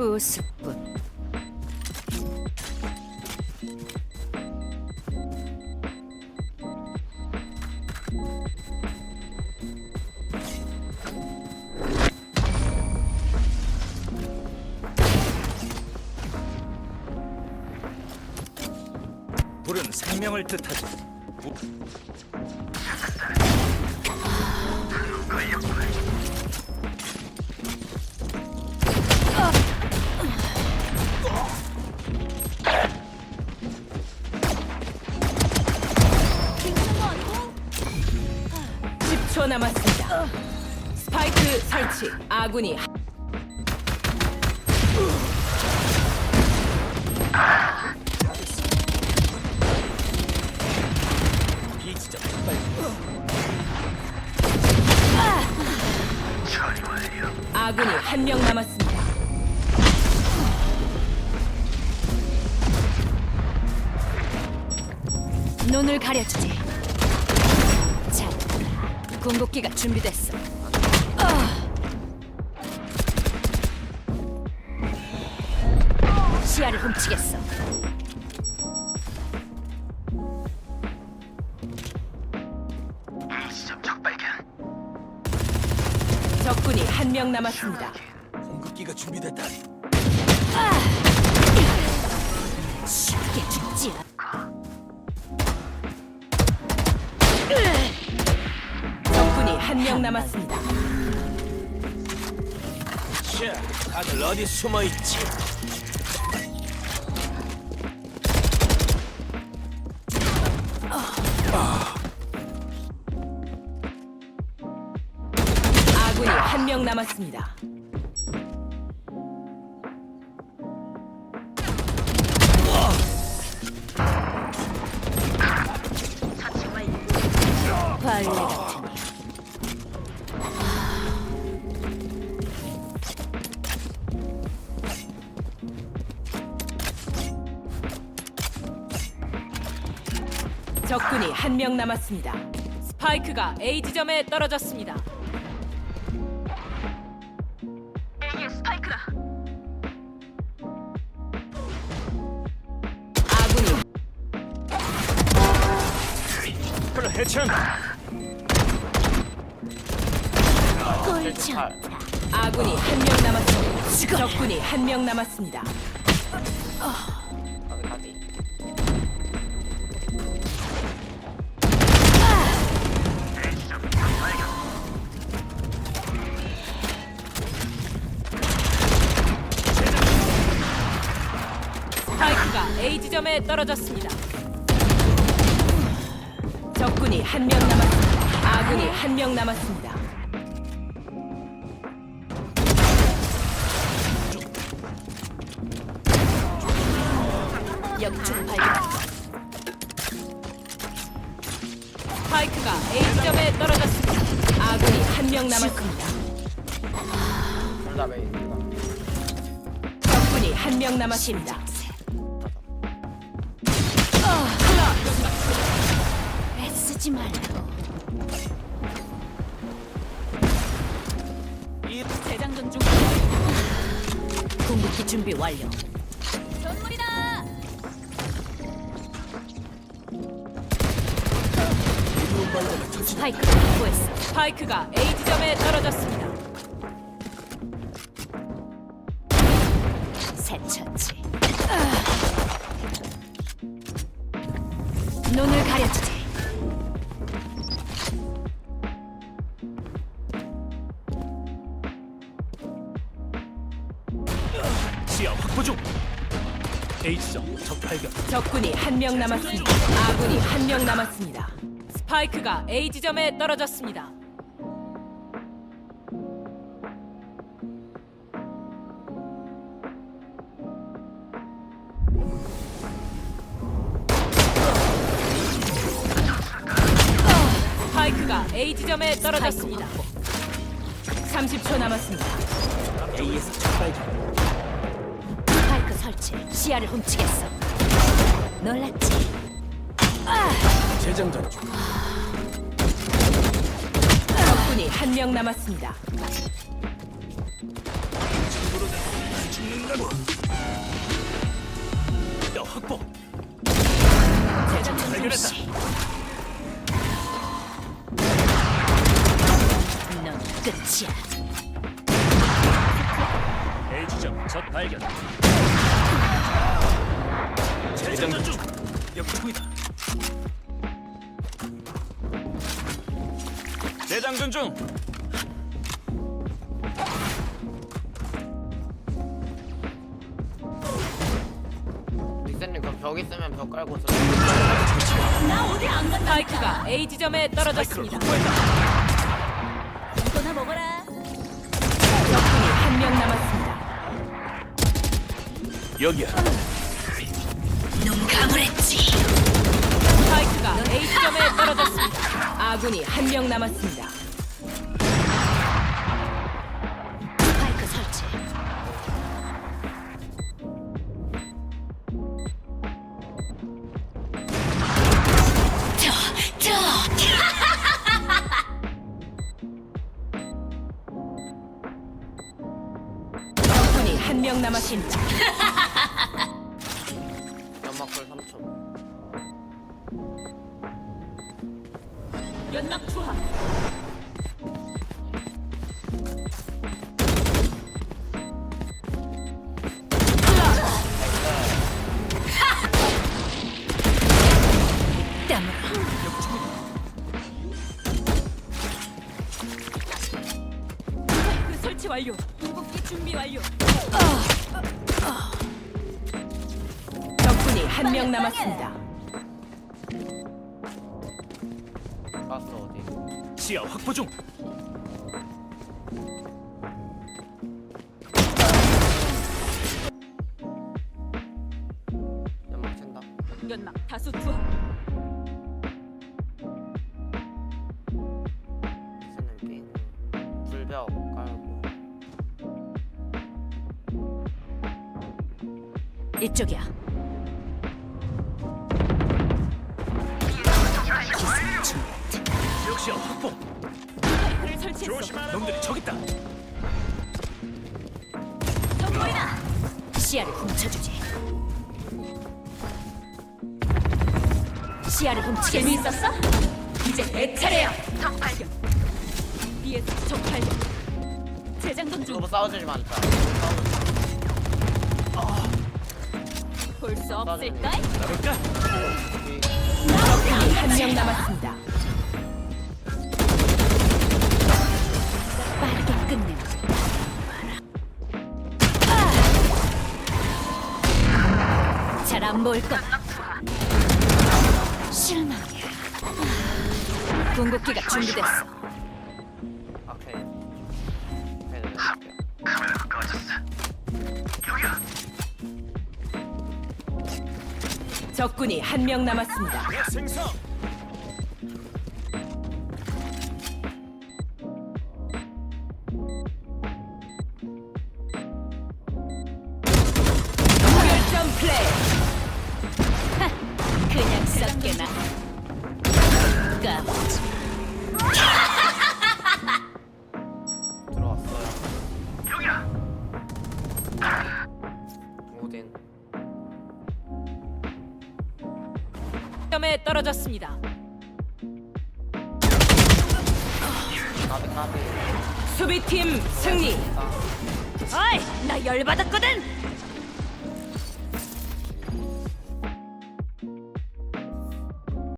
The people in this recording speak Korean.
우습군. 불은 생명을 뜻하지. 십 남았습니다. 스파이크 설치. 아군이. 아군이 한 명 남았습니다. 눈을 가려주지. 자, 궁극기가 준비됐어. 아! 시야를 훔치겠어. 적군이 한 명 남았습니다. 공급기가 준비됐다. 쉽게 죽지 않. 한명 남았습니다. 자, 다들 어디 숨어 있지? 아군이 한 명 남았습니다. 벌레 적군이 한 명 남았습니다. 스파이크가 A 지점에 떨어졌습니다. 아군이 그럼 해체한다. 꼴찌. 아군이 한 명 남았습니다. 적군이 한 명 남았습니다. 3에 떨어졌습니다. 적군이 한 명 남았습니다. 아군이 한 명 남았습니다. 역충 발견. 파이크가 A점에 떨어졌습니다. 아군이 한 명 남았습니다. 둘다 메인. 적군이 한 명 남았습니다. 애쓰지 말고. 이 재장전 중. 궁극기 준비 완료. 선물이다. 스파이크 확보했어. 스파이크가 A 지점에 떨어졌습니다. 새 처치. 눈을 가려주지. 적군이 한 명 남았습니다. 아군이 한 명 남았습니다. 스파이크가 A 지점에 떨어졌습니다. 스파이크가 A 지점에 떨어졌습니다. 30초 남았습니다. A에서 적 발견. 스파이크 설치. 시야를 훔치겠어. 놀랐지? 재장전 중. 적군이 한 명 남았습니다. 죽는다고. 야, 확보. 대장전 발견했다. 동시. 넌 끝이야. A 지점 적 발견. 재장전 중. 여기 총이다. 재장전 중. 리셋님 그럼 벽 있으면 벽 깔고 저 스파이크가 A 지점에 마이크를 떨어졌습니다. 확보했다. 이거나 먹어라. 적군이 한 명 남았습니다. 여기야. 눈 감으랬지. 스파이크가 A 지점에 떨어졌습니다. 아군이 한 명 남았습니다. 스파이크 설치. 저, 저. 적군이 한 명 남았습니다. 연막불 3초 연막 투하. 설치 완료. 궁극기 준비 완료. 적군이 한 명 남았습니다. 가스 어디 시야 확보 중. 연막 챈다 연막 다수 투하. 불벽 깔고 이쪽이야. 지역 시야 확보. 스파이크를 설치했어. 놈들이 저기 있다. 시야를 훔쳐주지. 시야를 훔치겠어. 재미있었어? 이제 내 차례야. 적 발견. B에서 적 발견. 재장전 중. 그거 싸워주지 말자 볼 수 없을까? 적군이 한명 남았습니다. 실망이야. 아, 궁극기가 준비됐어. 적군이 한 명 남았습니다. 생성. 결점 플레이. 그냥 썩게나. 까먹지. 들어왔어요 오딘 점에 떨어졌습니다. 까비 까비 수비팀 승리. 아, 어이, 나 열받았거든.